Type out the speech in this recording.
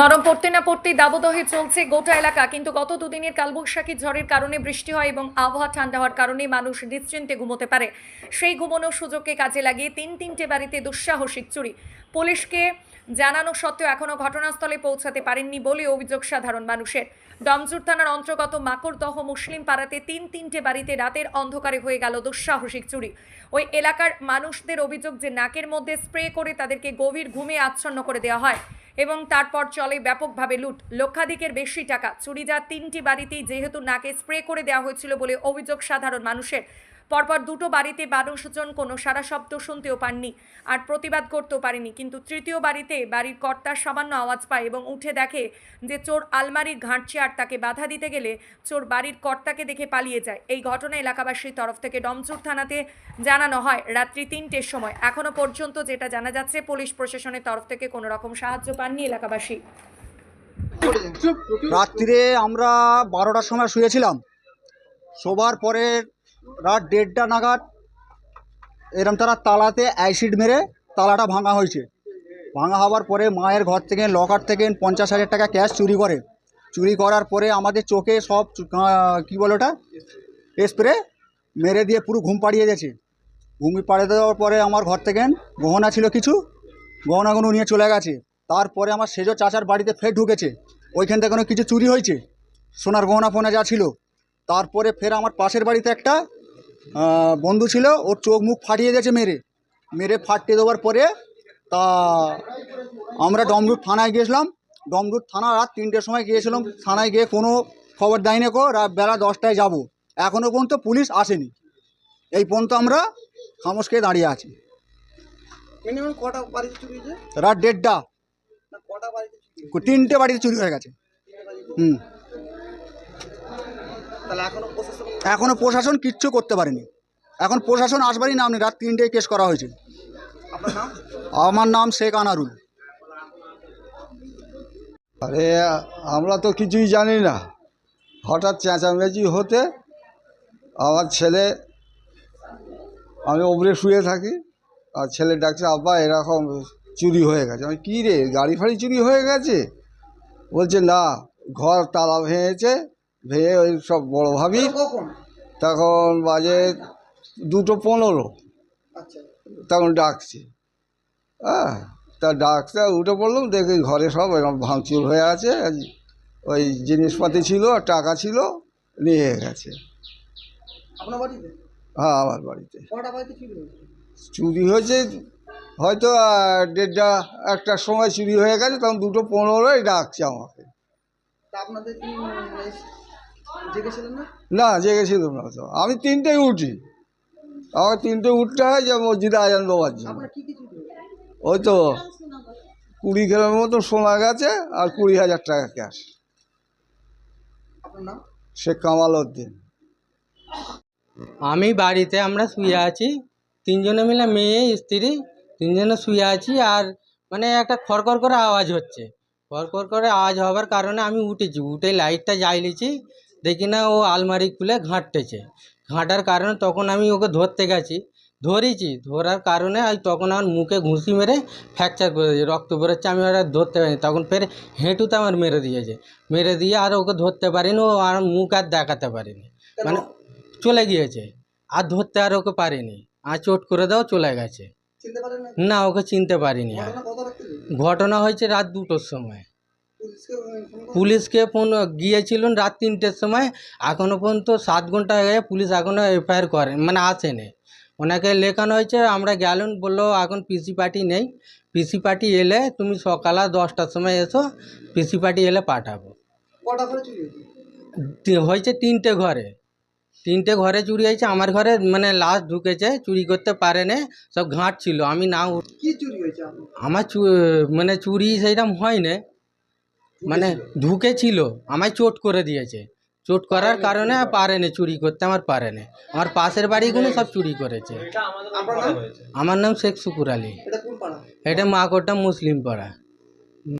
গরম পড়তে না পড়তেই দাবদহে চলছে গোটা এলাকা। কিন্তু গত দুদিনের কালবৈশাখী ঝড়ের কারণে বৃষ্টি হয় এবং আবহাওয়া ঠান্ডা হওয়ার কারণে মানুষ নিশ্চিন্তে ঘুমোতে পারে। সেই ঘুমানোর সুযোগকে কাজে লাগিয়ে তিন তিনটে বাড়িতে দুঃসাহসিক চুরি। পুলিশকে জানানো সত্ত্বেও এখনও ঘটনাস্থলে পৌঁছাতে পারেননি বলে অভিযোগ সাধারণ মানুষের। ডমজুর থানার অন্তর্গত মাকড়দহ মুসলিম পাড়াতে তিন তিনটে বাড়িতে রাতের অন্ধকারে হয়ে গেল দুঃসাহসিক চুরি। ওই এলাকার মানুষদের অভিযোগ যে নাকের মধ্যে স্প্রে করে তাদেরকে গভীর ঘুমে আচ্ছন্ন করে দেওয়া হয়। এবং তারপর চলে ব্যাপকভাবে লুট। লক্ষাধিকের বেশি টাকা। চুরি যা তিনটি বাড়িতেই যেহেতু নাকে স্প্রে করে দেওয়া হয়েছিল বলে অভিযোগ সাধারণ মানুষের। পরপর দুটো বাড়িতে মানুষজন কোনো সারা শব্দ শুনতেও পাননি আর প্রতিবাদ করতেও পারেনি। কিন্তু তৃতীয় বাড়িতে বাড়ির কর্তার সামান্য আওয়াজ পায় এবং উঠে দেখে যে চোর আলমারির ঘাঁটছে আর তাকে বাধা দিতে গেলে চোর বাড়ির কর্তাকে দেখে পালিয়ে যায়। এই ঘটনা এলাকাবাসীর তরফ থেকে ডমচুর থানাতে জানানো হয় রাত্রি তিনটের সময়। এখনও পর্যন্ত যেটা জানা যাচ্ছে, পুলিশ প্রশাসনের তরফ থেকে কোনো রকম সাহায্য পাননি এলাকাবাসী। রাত্রিরে আমরা বারোটার সময় শুয়েছিলাম। শোবার পরে রাত দেড়টা নাগাদ এরম তারা তালাতে অ্যাসিড মেরে তালাটা ভাঙা হয়েছে। ভাঙা হওয়ার পরে মায়ের ঘর থেকে, লকার থেকে পঞ্চাশ হাজার টাকা ক্যাশ চুরি করে। চুরি করার পরে আমাদের চোখে সব কী বলে ওটা? স্প্রে মেরে দিয়ে পুরো ঘুম পাড়িয়ে গেছে ঘুম পাড়িয়ে দেওয়ার পরে আমার ঘর থেকে গহনা ছিল কিছু, গহনাগুলো নিয়ে চলে গেছে। তারপরে আমার সেজো চাচার বাড়িতে ফের ঢুকেছে। ওইখান থেকে কোনো কিছু চুরি হয়েছে? সোনার গহনা ফোনা যা ছিল। তারপরে ফের আমার পাশের বাড়িতে একটা বন্ধু ছিল ওর চোখ মুখ ফাটিয়ে গেছে মেরে। মেরে ফাটিয়ে দেওয়ার পরে তা আমরা ডমরুট থানায় গিয়েছিলাম। ডমরুট থানা রাত তিনটের সময় গিয়েছিলাম। থানায় গিয়ে কোনো খবর দেয়নি কো রাত বেলা দশটায় যাব। এখনও পর্যন্ত পুলিশ আসেনি। এই পর্যন্ত আমরা খামোশ খেয়ে দাঁড়িয়ে আছি। মিনিমাম কটা বাড়িতে চুরি হয়েছে? রাত দেড়টা। তিনটে বাড়িতে চুরি হয়ে গেছে। হুম। এখনও প্রশাসন কিচ্ছু করতে পারেনি। এখন প্রশাসন আসবারই নাম নেই রাত তিনটেয় কেস করা হয়েছে। আমার নাম শেখ আনারুল। আরে আমরা তো কিছুই জানি না। হঠাৎ চেঁচামেচি হতে আমার ছেলে আমি ওপরে শুয়ে থাকি আর ছেলে ডাকছে আব্বা এরকম চুরি হয়ে গেছে। আমি কী রে গাড়ি ফাড়ি চুরি হয়ে গেছে? বলছে না ঘর তালা ভেঙেছে ভেঙে ওই সব বড় ভাবি তখন বাজে দুটো পনেরো। আচ্ছা। তখন ডাকছে। হ্যাঁ তা ডাকতে উঠে পড়লাম দেখি ঘরে সব এরকম ভাঙচুর হয়ে আছে ওই জিনিসপাতি ছিল আর টাকা ছিল নিয়ে গেছে। হ্যাঁ আমার বাড়িতে। চুরি হয়েছে? হয়তো দেড়টা একটার সময় চুরি হয়ে গেছে তখন দুটো পনেরোই ডাকছে আমাকে। আপনাদের কি উম, এস- জেগেছিলেন না? না জেগেছিলাম না তো আমি তিনটেই উঠি। আমাকে তিনটে উঠতে হয় যে মসজিদে আজান দেওয়ার জন্য। আপনার কি কি চুরি হয়েছে ওই তো কুড়ি গ্রামের মতো সোনা গেছে আর কুড়ি হাজার টাকা ক্যাশ। আপনার নাম? শেখ কামাল উদ্দিন। আমি বাড়িতে আমরা শুয়ে আছি। তিনজনে মিলে মেয়ে স্ত্রী তিনজনে শুয়ে আছি আর মানে একটা খড়খর করে আওয়াজ হচ্ছে। খড়খর করে আওয়াজ হওয়ার কারণে আমি উঠেছি। উঠে লাইটটা জ্বালিয়েছি। দেখি না ও আলমারি খুলে ঘাঁটতেছে। ঘাঁটার কারণে তখন আমি ওকে ধরতে গেছি। ধরেছি ধরার কারণে ওই তখন আমার মুখে ঘুষি মেরে ফ্র্যাকচার করে দিয়েছে রক্ত বেরোচ্ছে আমি ওরা ধরতে পারিনি। তখন ফের হেঁটুতে আমার মেরে দিয়েছে। মেরে দিয়ে আর ওকে ধরতে পারিনি ও আর মুখ আর দেখাতে পারিনি। মানে চলে গিয়েছে আর ধরতে আর ওকে পারিনি। আর চোট করে দাও চলে গেছে। না ওকে চিনতে পারিনি আর। ঘটনা হয়েছে রাত দুটোর সময়। পুলিশকে ফোন গিয়েছিলেন রাত তিনটের সময় এখনও পর্যন্ত সাত ঘণ্টা হয়ে পুলিশ এখনও এফআইআর করে মানে আসেনি। ওনাকে লেখানো হয়েছে আমরা গেলুন বলল এখন পিসি পার্টি নেই। পিসি পার্টি এলে তুমি সকালে দশটার সময় এসো পিসি পার্টি এলে পাঠাবো। হয়েছে? তিনটে ঘরে। তিনটে ঘরে চুরি হয়েছে আমার ঘরে মানে লাশ ঢুকেছে চুরি করতে পারে না সব ঘাট ছিল আমি না কি চুরি হয়েছে আমার মানে চুরি সেইরকম হয় না মানে ঢুকেছিল আমায় চোট করে দিয়েছে। চোট করার কারণে পারেনি চুরি করতে আমার পারেনি আমার পাশের বাড়িগুলো সব চুরি করেছে। আমার নাম শেখ শুকুর আলী। এটা কোন পাড়া? এটা মাকড়টা মুসলিম পাড়া।